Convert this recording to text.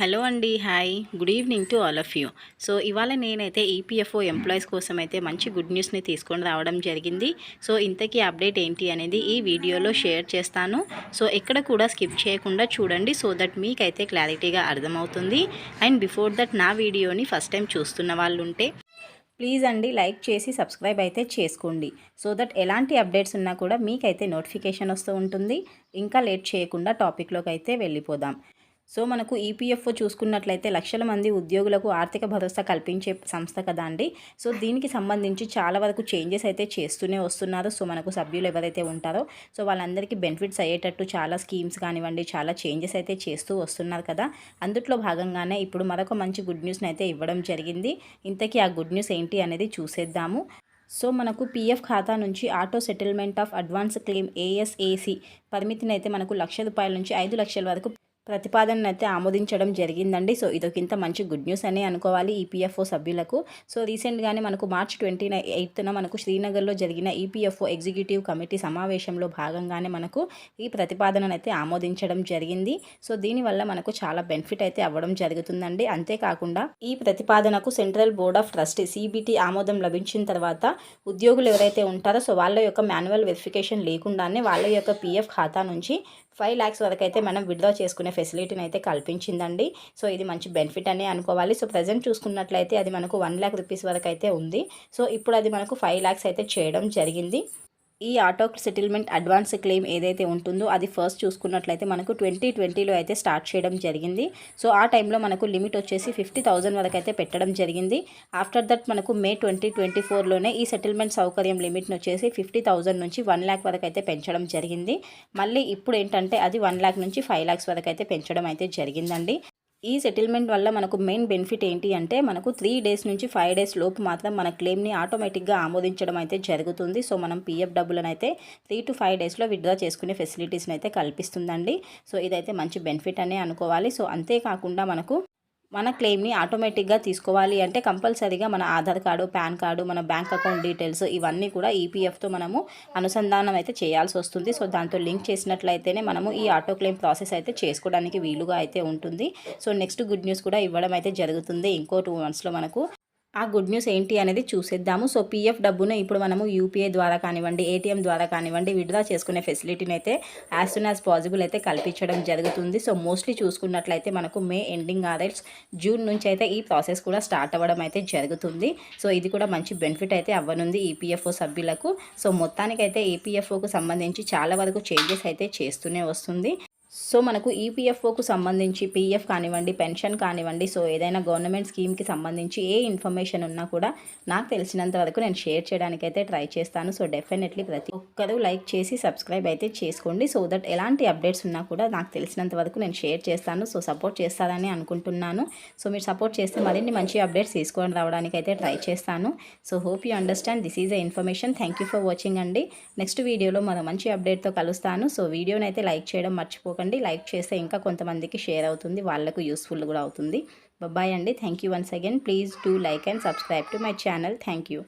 Hello అండి hi. Good evening to all of you. So ఇవాళ నేనైతే ఈపీఎఫ్ఓ ఎంప్లాయీస్ కోసం అయితే మంచి గుడ్ న్యూస్ని తీసుకొని రావడం జరిగింది. సో ఇంతకీ అప్డేట్ ఏంటి అనేది ఈ వీడియోలో షేర్ చేస్తాను. సో ఎక్కడ కూడా స్కిప్ చేయకుండా చూడండి సో దట్ మీకైతే క్లారిటీగా అర్థమవుతుంది. అండ్ బిఫోర్ దట్ నా వీడియోని ఫస్ట్ టైం చూస్తున్న వాళ్ళు ఉంటే ప్లీజ్ అండి లైక్ చేసి సబ్స్క్రైబ్ అయితే చేసుకోండి. సో దట్ ఎలాంటి అప్డేట్స్ ఉన్నా కూడా మీకైతే నోటిఫికేషన్ వస్తూ ఉంటుంది. ఇంకా లేట్ చేయకుండా టాపిక్లోకి అయితే వెళ్ళిపోదాం. సో మనకు ఈపీఎఫ్ఓ చూసుకున్నట్లయితే లక్షల మంది ఉద్యోగులకు ఆర్థిక భరోసా కల్పించే సంస్థ కదా అండి. సో దీనికి సంబంధించి చాలా వరకు చేంజెస్ అయితే చేస్తూనే వస్తున్నారు. సో మనకు సభ్యులు ఎవరైతే ఉంటారో సో వాళ్ళందరికీ బెనిఫిట్స్ అయ్యేటట్టు చాలా స్కీమ్స్ కానివ్వండి చాలా చేంజెస్ అయితే చేస్తూ వస్తున్నారు కదా. అందుట్లో భాగంగానే ఇప్పుడు మరొక మంచి గుడ్ న్యూస్ని అయితే ఇవ్వడం జరిగింది. ఇంతకీ ఆ గుడ్ న్యూస్ ఏంటి అనేది చూసేద్దాము. సో మనకు పీఎఫ్ ఖాతా నుంచి auto settlement of advance claim ASAC పరిమితిని అయితే మనకు లక్ష రూపాయల నుంచి ఐదు లక్షల వరకు ప్రతిపాదనను అయితే ఆమోదించడం జరిగిందండి. సో ఇదొకింత మంచి గుడ్ న్యూస్ అనే అనుకోవాలి ఈపీఎఫ్ఓ సభ్యులకు. సో రీసెంట్గానే మనకు మార్చ్ ట్వంటీ ఎయిత్న మనకు శ్రీనగర్లో జరిగిన ఈపీఎఫ్ఓ ఎగ్జిక్యూటివ్ కమిటీ సమావేశంలో భాగంగానే మనకు ఈ ప్రతిపాదనను అయితే ఆమోదించడం జరిగింది. సో దీనివల్ల మనకు చాలా బెనిఫిట్ అయితే అవ్వడం జరుగుతుందండి. అంతేకాకుండా ఈ ప్రతిపాదనకు central board of trust CBT ఆమోదం లభించిన తర్వాత ఉద్యోగులు ఎవరైతే ఉంటారో సో వాళ్ళ యొక్క మాన్యువల్ వెరిఫికేషన్ లేకుండానే వాళ్ళ యొక్క పీఎఫ్ ఖాతా నుంచి ఫైవ్ ల్యాక్స్ వరకు అయితే మనం విత్డ్రా చేసుకునే ఫెసిలిటీని అయితే కల్పించిందండి. సో ఇది మంచి బెనిఫిట్ అనే అనుకోవాలి. సో ప్రజెంట్ చూసుకున్నట్లయితే అది మనకు వన్ ల్యాక్ రూపీస్ వరకు అయితే ఉంది. సో ఇప్పుడు అది మనకు ఫైవ్ ల్యాక్స్ అయితే చేయడం జరిగింది. ఈ ఆటో సెటిల్మెంట్ అడ్వాన్స్ క్లెయిమ్ ఏదైతే ఉంటుందో అది ఫస్ట్ చూసుకున్నట్లయితే మనకు ట్వంటీ ట్వంటీలో అయితే స్టార్ట్ చేయడం జరిగింది. సో ఆ టైంలో మనకు లిమిట్ వచ్చేసి ఫిఫ్టీ థౌజండ్ వరకు అయితే పెట్టడం జరిగింది. ఆఫ్టర్ దట్ మనకు మే ట్వంటీ ట్వంటీ ఫోర్లోనే ఈ సెటిల్మెంట్ సౌకర్యం లిమిట్ని వచ్చేసి ఫిఫ్టీ థౌజండ్ నుంచి వన్ ల్యాక్ వరకు అయితే పెంచడం జరిగింది. మళ్ళీ ఇప్పుడు ఏంటంటే అది వన్ ల్యాక్ నుంచి ఫైవ్ ల్యాక్స్ వరకు అయితే పెంచడం అయితే జరిగిందండి. ఈ సెటిల్మెంట్ వల్ల మనకు మెయిన్ బెనిఫిట్ ఏంటి అంటే మనకు త్రీ డేస్ నుంచి ఫైవ్ డేస్ లోపు మాత్రం మన క్లెయిమ్ని ఆటోమేటిక్గా ఆమోదించడం అయితే జరుగుతుంది. సో మనం పీఎఫ్ డబ్బులను అయితే త్రీ టు ఫైవ్ డేస్లో విత్డ్రా చేసుకునే ఫెసిలిటీస్ని అయితే కల్పిస్తుందండి. సో ఇదైతే మంచి బెనిఫిట్ అనే అనుకోవాలి. సో అంతేకాకుండా మనకు మన క్లెయిమ్ని ఆటోమేటిక్గా తీసుకోవాలి అంటే కంపల్సరీగా మన ఆధార్ కార్డు పాన్ కార్డు మన బ్యాంక్ అకౌంట్ డీటెయిల్స్ ఇవన్నీ కూడా ఈపీఎఫ్తో మనము అనుసంధానం అయితే చేయాల్సి వస్తుంది. సో దాంతో లింక్ చేసినట్లయితేనే మనము ఈ ఆటో క్లెయిమ్ ప్రాసెస్ అయితే చేసుకోవడానికి వీలుగా అయితే ఉంటుంది. సో నెక్స్ట్ గుడ్ న్యూస్ కూడా ఇవ్వడం అయితే జరుగుతుంది. ఇంకో టూ మంత్స్లో మనకు ఆ గుడ్ న్యూస్ ఏంటి అనేది చూసేద్దాము. సో పీఎఫ్ డబ్బును ఇప్పుడు మనము యూపీఐ ద్వారా కానివ్వండి ఏటీఎం ద్వారా కానివ్వండి విడ్రా చేసుకునే ఫెసిలిటీని అయితే యాజ్ సూన్ యాజ్ పాసిబుల్ అయితే కల్పించడం జరుగుతుంది. సో మోస్ట్లీ చూసుకున్నట్లయితే మనకు మే ఎండింగ్ ఆర్ఎల్స్ జూన్ నుంచి అయితే ఈ ప్రాసెస్ కూడా స్టార్ట్ అవ్వడం అయితే జరుగుతుంది. సో ఇది కూడా మంచి బెనిఫిట్ అయితే అవ్వనుంది ఈపీఎఫ్ఓ సభ్యులకు. సో మొత్తానికైతే ఈపీఎఫ్ఓకు సంబంధించి చాలా వరకు చేంజెస్ అయితే చేస్తూనే వస్తుంది. సో మనకు ఈపీఎఫ్ఓకు సంబంధించి పీఎఫ్ కానివ్వండి పెన్షన్ కానివ్వండి సో ఏదైనా గవర్నమెంట్ స్కీమ్కి సంబంధించి ఏ ఇన్ఫర్మేషన్ ఉన్నా కూడా నాకు తెలిసినంత వరకు నేను షేర్ చేయడానికి అయితే ట్రై చేస్తాను. సో డెఫినెట్లీ ప్రతి ఒక్కరూ లైక్ చేసి సబ్స్క్రైబ్ అయితే చేసుకోండి. సో దట్ ఎలాంటి అప్డేట్స్ ఉన్నా కూడా నాకు తెలిసినంత వరకు నేను షేర్ చేస్తాను. సో సపోర్ట్ చేస్తారని అనుకుంటున్నాను. సో మీరు సపోర్ట్ చేస్తే మరిన్ని మంచి అప్డేట్స్ తీసుకొని రావడానికి అయితే ట్రై చేస్తాను. So hope you understand. This is a information. Thank you for watching అండి. నెక్స్ట్ వీడియోలో మరో మంచి అప్డేట్తో కలుస్తాను. సో వీడియోని అయితే లైక్ చేయడం మర్చిపోకండి. లైక్ చేస్తే ఇంకా కొంతమందికి షేర్ అవుతుంది వాళ్ళకు యూస్ఫుల్ కూడా అవుతుంది. బాయ్ అండి. Thank you once again please do like and subscribe to my channel thank you